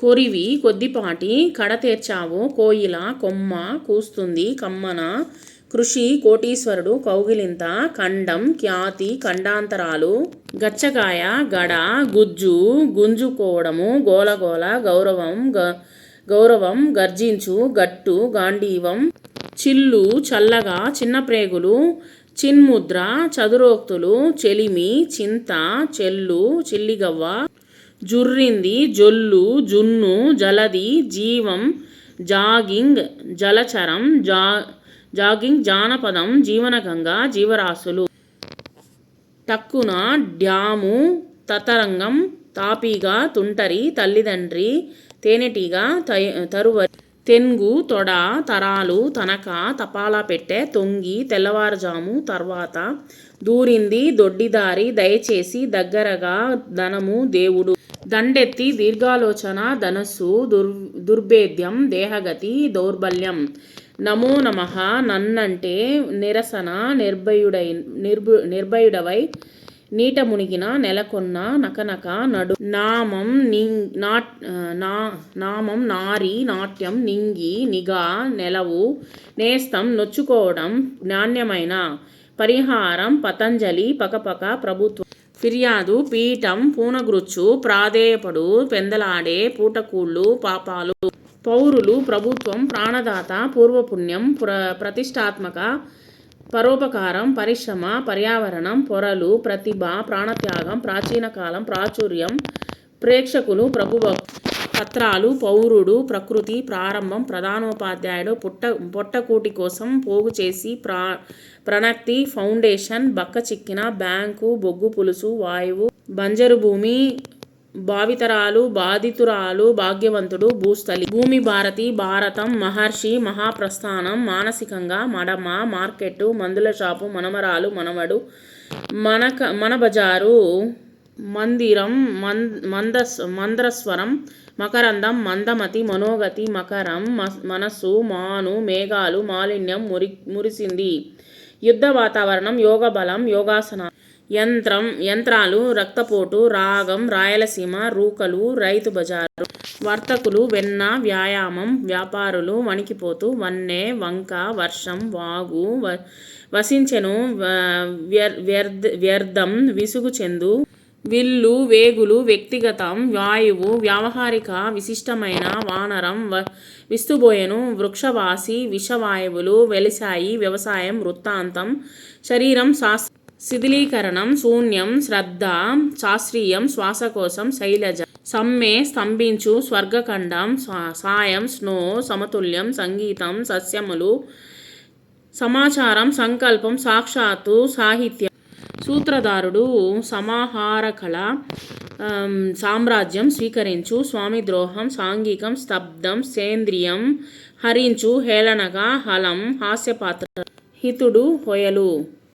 కొరివి కొద్దిపాటి కడతేర్చావు. కోయిల కొమ్మ కూస్తుంది కమ్మన. కృషి కోటీశ్వరుడు కౌగిలింత. ఖండం ఖ్యాతి ఖండాంతరాలు. గచ్చకాయ గడ గుజ్జు గుంజుకోవడము గోలగోల గౌరవం గ గౌరవం గర్జించు గట్టు గాంధీవం. చిల్లు చల్లగా చిన్న ప్రేగులు చిన్ముద్ర చదురోక్తులు. చెలిమి చింత చెల్లు చిల్లిగవ్వ. జుర్రింది జొల్లు జున్ను జలది జీవం జాగింగ్ జలచరం జా జాగింగ్ జానపదం జీవనగంగా జీవరాశులు. టక్కున డ్యాము తతరంగం తాపీగా తుంటరి తల్లిదండ్రి తేనెటీగ తరువరి. తెంగు తొడ తరాలు తనక తపాలా పెట్టె తొంగి తెల్లవారుజాము తర్వాత దూరింది దొడ్డిదారి దయచేసి దగ్గరగా ధనము దేవుడు. దండెత్తి దీర్ఘాలోచన ధనస్సు దుర్ దుర్భేద్యం దేహగతి దౌర్బల్యం. నమో నమః. నన్నంటే నిరసన నిర్భయుడై నిర్భు నిర్భయుడవై నీట మునిగిన నెలకొన్న నకనక నడు నామం నింగ్ నాట్ నా నామం నారి నాట్యం నింగి నిఘా నెలవు నేస్తం నొచ్చుకోవడం నాణ్యమైన పరిహారం పతంజలి పకపక ప్రభుత్వం ఫిర్యాదు పీఠం పూనగుచ్చు ప్రాధేయపడు పెందలాడే పూటకూళ్ళు పాపాలు పౌరులు ప్రభుత్వం ప్రాణదాత పూర్వపుణ్యం ప్ర ప్రతిష్టాత్మక పరోపకారం పరిశ్రమ పర్యావరణం పొరలు ప్రతిభ ప్రాణత్యాగం ప్రాచీన కాలం ప్రాచుర్యం ప్రేక్షకులు ప్రభువ పత్రాలు పౌరుడు ప్రకృతి ప్రారంభం ప్రధానోపాధ్యాయుడు పుట్ట పొట్టకూటి కోసం పోగు చేసి ప్రా ప్రణక్తి ఫౌండేషన్ బక్క చిక్కిన బ్యాంకు బొగ్గు పులుసు వాయువు బంజరు భూమి భావితరాలు బాధితురాలు భాగ్యవంతుడు భూస్థలి భూమి భారతి భారతం మహర్షి మహాప్రస్థానం మానసికంగా మడమ మార్కెట్టు మందుల షాపు మనమరాలు మనవడు మనక మన బజారు మందిరం మం మందస్ మంద్రస్వరం మకరందం మందమతి మనోగతి మకరం మనస్సు మాను మేఘాలు మాలిన్యం మురి మురిసింది. యుద్ధ వాతావరణం యోగ బలం యోగాసన యంత్రం యంత్రాలు రక్తపోటు రాగం రాయలసీమ రూకలు రైతు బజారు వర్తకులు వెన్న వ్యాయామం వ్యాపారులు వణికిపోతూ వన్నె వంక వర్షం వాగు వసించెను వ్యర్థ వ్యర్థం విసుగు చెందు విల్లు వేగులు వ్యక్తిగతం వాయువు వ్యావహారిక విశిష్టమైన వానరం విస్తుబోయెను వృక్షవాసి విషవాయువులు వెలిశాయి వ్యవసాయం వృత్తాంతం శరీరం శాస్ శిథిలీకరణం శూన్యం శ్రద్ధ శాస్త్రీయం శ్వాసకోశం శైలజ సమ్మె స్తంభించు స్వర్గఖండం సాయం స్నో సమతుల్యం సంగీతం సస్యములు సమాచారం సంకల్పం సాక్షాత్తు సాహిత్యం సూత్రధారుడు సమాహారకళ సామ్రాజ్యం స్వీకరించు స్వామి ద్రోహం సాంఘికం స్తబ్దం సేంద్రియం హరించు హేళనగా హలం హాస్యపాత్ర హితుడు హొయలు.